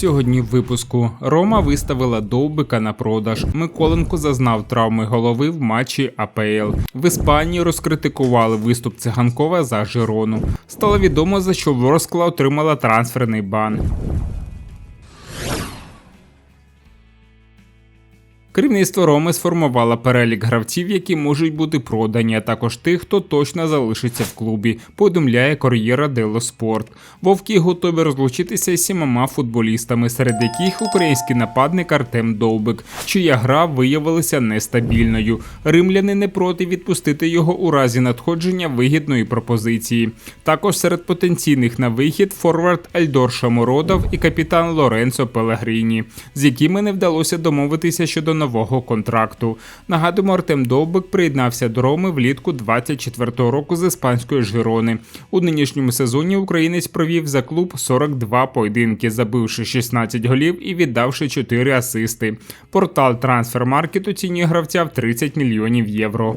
Сьогодні в випуску Рома виставила довбика на продаж. Миколенко зазнав травми голови в матчі АПЛ. В Іспанії розкритикували виступ циганкова за Жирону. Стало відомо за що Ворскла отримала трансферний бан. Керівництво Роми сформувало перелік гравців, які можуть бути продані, а також тих, хто точно залишиться в клубі. Повідомляє Кор'єра Дело Спорт. Вовки готові розлучитися з сімома футболістами, серед яких український нападник Артем Довбик, чия гра виявилася нестабільною. Римляни не проти відпустити його у разі надходження вигідної пропозиції. Також серед потенційних на вихід форвард Ельдор Шамородов і капітан Лоренцо Пелегріні, з якими не вдалося домовитися щодо нового контракту. Нагадуємо, Артем Довбик приєднався до Роми влітку 24-го року з іспанської Жирони. У нинішньому сезоні українець провів за клуб 42 поєдинки, забивши 16 голів і віддавши 4 асисти. Портал Трансфермаркет оцінює гравця в 30 мільйонів євро.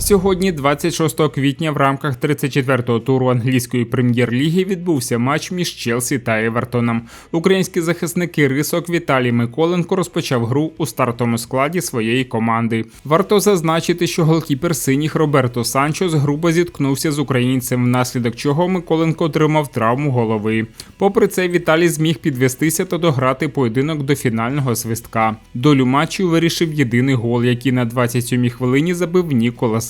Сьогодні, 26 квітня, в рамках 34-го туру англійської прем'єр-ліги відбувся матч між Челсі та Евертоном. Українські захисники рисок Віталій Миколенко розпочав гру у стартовому складі своєї команди. Варто зазначити, що голкіпер синіх Роберто Санчос грубо зіткнувся з українцем, внаслідок чого Миколенко отримав травму голови. Попри це, Віталій зміг підвестися та дограти поєдинок до фінального свистка. Долю матчу вирішив єдиний гол, який на 27-й хвилині забив Ніколас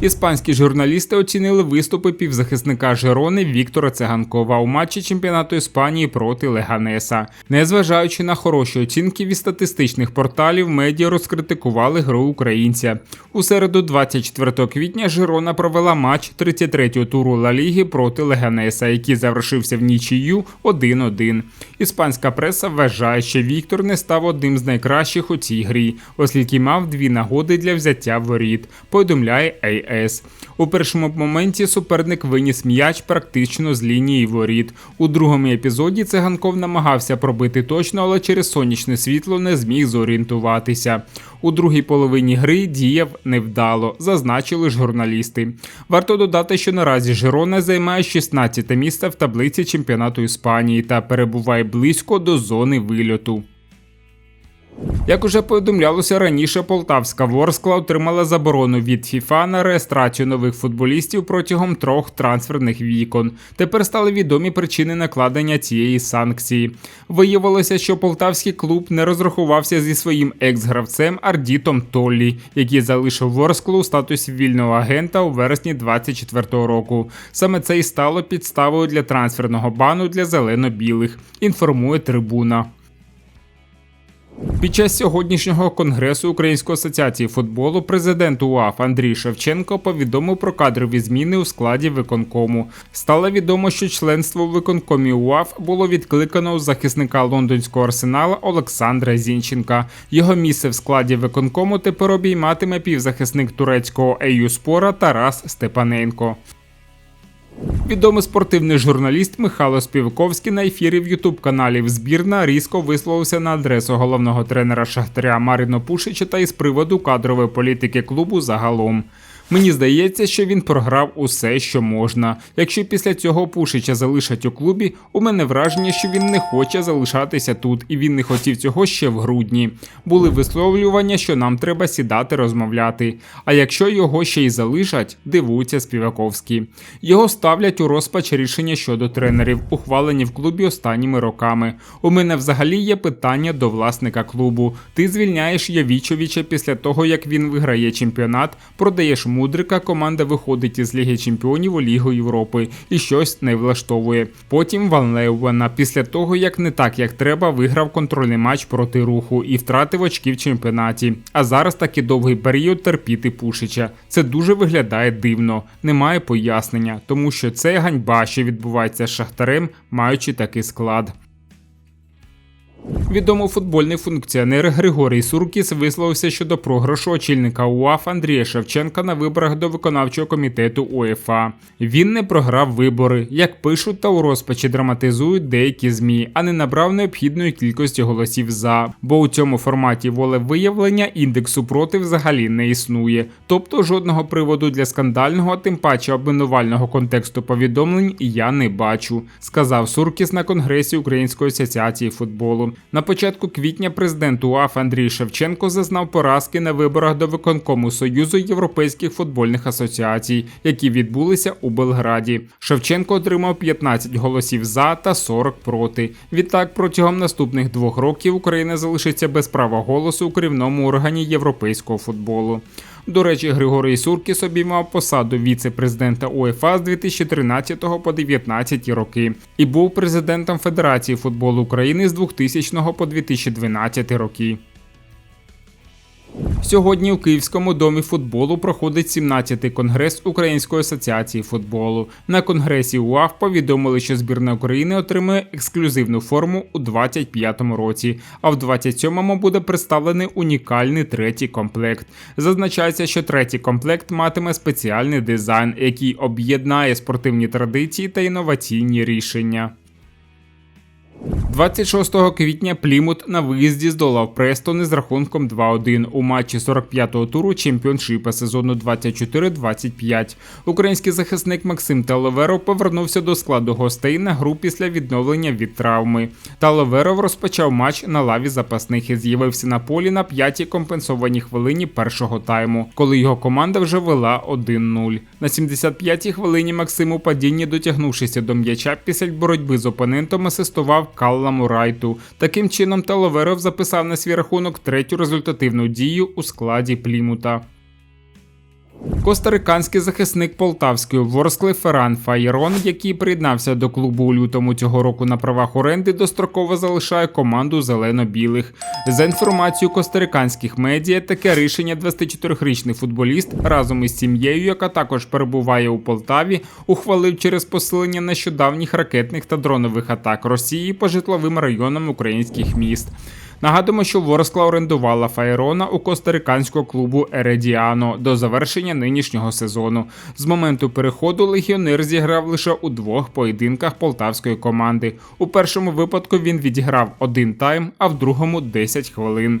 Іспанські журналісти оцінили виступи півзахисника Жерони Віктора Циганкова у матчі чемпіонату Іспанії проти Леганеса. Незважаючи на хороші оцінки від статистичних порталів, медіа розкритикували гру українця. У середу, 24 квітня, Жерона провела матч 33-го туру Ла Ліги проти Леганеса, який завершився в нічию 1-1. Іспанська преса вважає, що Віктор не став одним з найкращих у цій грі, оскільки мав дві нагоди для взяття воріт. Повідомляє AS. У першому моменті суперник виніс м'яч практично з лінії воріт. У другому епізоді циганков намагався пробити точно, але через сонячне світло не зміг зорієнтуватися. У другій половині гри діяв невдало, зазначили ж журналісти. Варто додати, що наразі Жирона займає 16 місце в таблиці чемпіонату Іспанії та перебуває близько до зони вильоту. Як уже повідомлялося раніше, Полтавська Ворскла отримала заборону від ФІФА на реєстрацію нових футболістів протягом трьох трансферних вікон. Тепер стали відомі причини накладення цієї санкції. Виявилося, що полтавський клуб не розрахувався зі своїм екс-гравцем Ардітом Толлі, який залишив Ворсклу у статусі вільного агента у вересні 2024 року. Саме це і стало підставою для трансферного бану для зелено-білих. Інформує трибуна. Під час сьогоднішнього конгресу Української асоціації футболу президент УАФ Андрій Шевченко повідомив про кадрові зміни у складі виконкому. Стало відомо, що членство у виконкомі УАФ було відкликано у захисника лондонського арсенала Олександра Зінченка. Його місце в складі виконкому тепер обійматиме півзахисник турецького Еюспора Тарас Степаненко. Відомий спортивний журналіст Михайло Співковський на ефірі в Ютуб-каналів Збірна різко висловився на адресу головного тренера Шахтаря Маріно Пушича та із приводу кадрової політики клубу загалом. Мені здається, що він програв усе, що можна. Якщо після цього Пушича залишать у клубі, у мене враження, що він не хоче залишатися тут, і він не хотів цього ще в грудні. Були висловлювання, що нам треба сідати розмовляти. А якщо його ще й залишать, дивується Співаковський. Його ставлять у розпач рішення щодо тренерів, ухвалені в клубі останніми роками. У мене взагалі є питання до власника клубу. Ти звільняєш Явічовича після того, як він виграє чемпіонат, продаєш Мудрика команда виходить із Ліги Чемпіонів у Лігу Європи і щось не влаштовує. Потім Ван Леуена після того, як не так як треба, виграв контрольний матч проти руху і втратив очки в чемпіонаті. А зараз такий довгий період терпіти Пушича. Це дуже виглядає дивно. Немає пояснення, тому що це ганьба, що відбувається з Шахтарем, маючи такий склад. Відомий футбольний функціонер Григорій Суркіс висловився щодо програшу очільника УАФ Андрія Шевченка на виборах до виконавчого комітету УЄФА. Він не програв вибори, як пишуть та у розпачі драматизують деякі змі, а не набрав необхідної кількості голосів за. Бо у цьому форматі волевиявлення індексу проти взагалі не існує, тобто жодного приводу для скандального, а тим паче обвинувального контексту повідомлень я не бачу, сказав Суркіс на конгресі Української асоціації футболу. На початку квітня президент УАФ Андрій Шевченко зазнав поразки на виборах до виконкому Союзу європейських футбольних асоціацій, які відбулися у Белграді. Шевченко отримав 15 голосів за та 40 проти. Відтак, протягом наступних двох років Україна залишиться без права голосу у керівному органі європейського футболу. До речі, Григорій Суркіс обіймав посаду віце-президента УЄФА з 2013 по 2019 роки і був президентом Федерації футболу України з 2000 по 2012 роки. Сьогодні у Київському домі футболу проходить 17-й конгрес Української асоціації футболу. На конгресі УАФ повідомили, що збірна України отримує ексклюзивну форму у 25-му році, а в 27-му буде представлений унікальний третій комплект. Зазначається, що третій комплект матиме спеціальний дизайн, який об'єднає спортивні традиції та інноваційні рішення. 26 квітня Плімут на виїзді здолав Престон із рахунком 2-1 у матчі 45-го туру чемпіоншипа сезону 24-25. Український захисник Максим Таловеров повернувся до складу гостей на гру після відновлення від травми. Таловеров розпочав матч на лаві запасних і з'явився на полі на п'ятій компенсованій хвилині першого тайму, коли його команда вже вела 1-0. На 75-й хвилині Максим у падінні, дотягнувшися до м'яча після боротьби з опонентом, асистував Калла Мурайту. Таким чином, Таловеров записав на свій рахунок третю результативну дію у складі Плімута. Костариканський захисник полтавської Ворскли Ферран Фаєрон, який приєднався до клубу у лютому цього року на правах оренди, достроково залишає команду зелено-білих. За інформацією костариканських медіа, таке рішення 24-річний футболіст разом із сім'єю, яка також перебуває у Полтаві, ухвалив через посилення нещодавніх ракетних та дронових атак Росії по житловим районам українських міст. Нагадуємо, що Ворскла орендувала Фаєрона у костариканського клубу Ередіано до завершення нинішнього сезону. З моменту переходу легіонер зіграв лише у двох поєдинках полтавської команди. У першому випадку він відіграв один тайм, а в другому 10 хвилин.